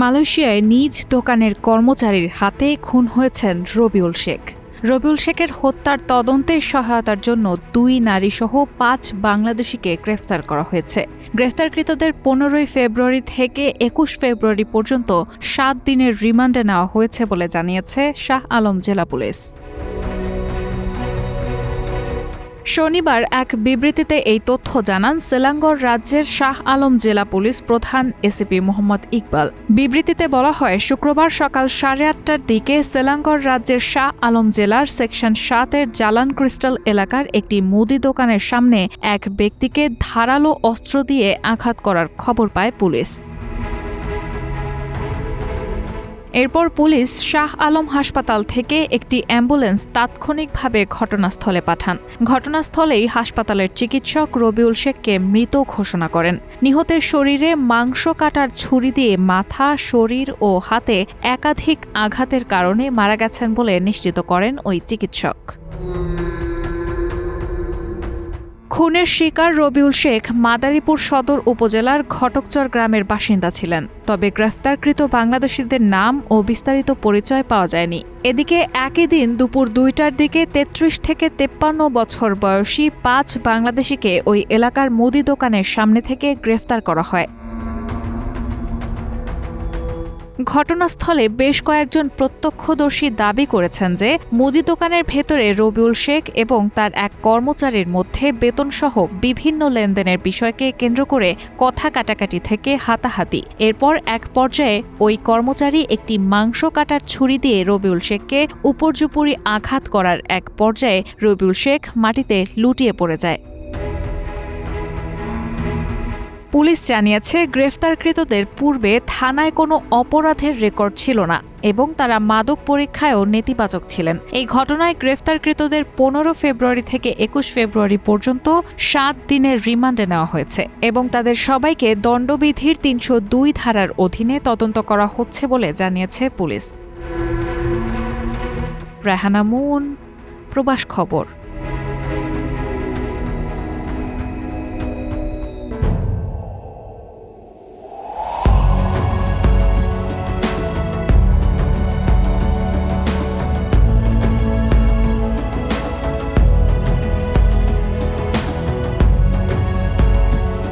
মালয়েশিয়ায় নিজ দোকানের কর্মচারীর হাতে খুন হয়েছেন রবিউল শেখ। রবিউল শেখের হত্যার তদন্তের সহায়তার জন্য দুই নারীসহ পাঁচ বাংলাদেশিকে গ্রেফতার করা হয়েছে। গ্রেফতারকৃতদের পনেরোই ফেব্রুয়ারি থেকে একুশ ফেব্রুয়ারি পর্যন্ত সাত দিনের রিমান্ডে নেওয়া হয়েছে বলে জানিয়েছে শাহ আলম জেলা পুলিশ। শনিবার এক বিবৃতিতে এই তথ্য জানান সেলাঙ্গর রাজ্যের শাহ আলম জেলা পুলিশ প্রধান এসিপি মোহাম্মদ ইকবাল। বিবৃতিতে বলা হয়, শুক্রবার সকাল সাড়ে আটটার দিকে সেলাঙ্গর রাজ্যের শাহ আলম জেলার সেকশন সাতের জালান ক্রিস্টাল এলাকার একটি মুদি দোকানের সামনে এক ব্যক্তিকে ধারালো অস্ত্র দিয়ে আঘাত করার খবর পায় পুলিশ। এরপর পুলিশ শাহ আলম হাসপাতাল থেকে একটি অ্যাম্বুলেন্স তাৎক্ষণিকভাবে ঘটনাস্থলে পাঠান। ঘটনাস্থলেই হাসপাতালের চিকিৎসক রবিউল শেখকে মৃত ঘোষণা করেন। নিহতের শরীরে মাংস কাটার ছুরি দিয়ে মাথা, শরীর ও হাতে একাধিক আঘাতের কারণে মারা গেছেন বলে নিশ্চিত করেন ওই চিকিৎসক। খুনের শিকার রবিউল শেখ মাদারীপুর সদর উপজেলার ঘটকচর গ্রামের বাসিন্দা ছিলেন। তবে গ্রেফতারকৃত বাংলাদেশিদের নাম ও বিস্তারিত পরিচয় পাওয়া যায়নি। এদিকে একই দিন দুপুর দুইটার দিকে তেত্রিশ থেকে তেপ্পান্ন বছর বয়সী পাঁচ বাংলাদেশিকে ওই এলাকার মুদি দোকানের সামনে থেকে গ্রেফতার করা হয়। ঘটনাস্থলে বেশ কয়েকজন প্রত্যক্ষদর্শী দাবি করেছেন যে মুদি দোকানের ভেতরে রবিউল শেখ এবং তার এক কর্মচারীর মধ্যে বেতনসহ বিভিন্ন লেনদেনের বিষয়কে কেন্দ্র করে কথা কাটাকাটি থেকে হাতাহাতি। এরপর এক পর্যায়ে ওই কর্মচারী একটি মাংস কাটার ছুরি দিয়ে রবিউল শেখকে উপর্যুপুরি আঘাত করার এক পর্যায়ে রবিউল শেখ মাটিতে লুটিয়ে পড়ে যায়। পুলিশ জানিয়েছে, গ্রেফতারকৃতদের পূর্বে থানায় কোনো অপরাধের রেকর্ড ছিল না এবং তারা মাদক পরীক্ষায়ও নেতিবাচক ছিলেন। এই ঘটনায় গ্রেফতারকৃতদের পনেরো ফেব্রুয়ারি থেকে একুশ ফেব্রুয়ারি পর্যন্ত সাত দিনের রিমান্ডে নেওয়া হয়েছে এবং তাদের সবাইকে দণ্ডবিধির তিনশো দুই ধারার অধীনে তদন্ত করা হচ্ছে বলে জানিয়েছে পুলিশ। রেহানা মুন, প্রবাস খবর।